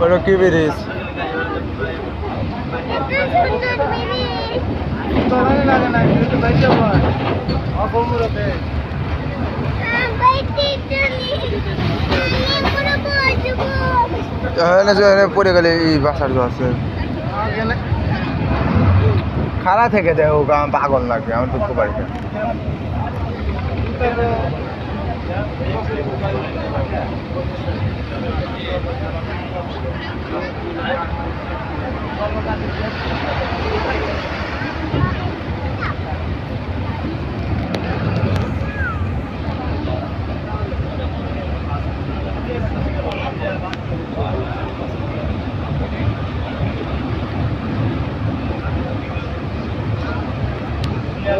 ওটা কি ব্রিজ পড়ে গেলে এই বাসার আছে খাড়া থেকে দেখো আমার পাগল লাগবে আমার দুঃখ বাড়িতে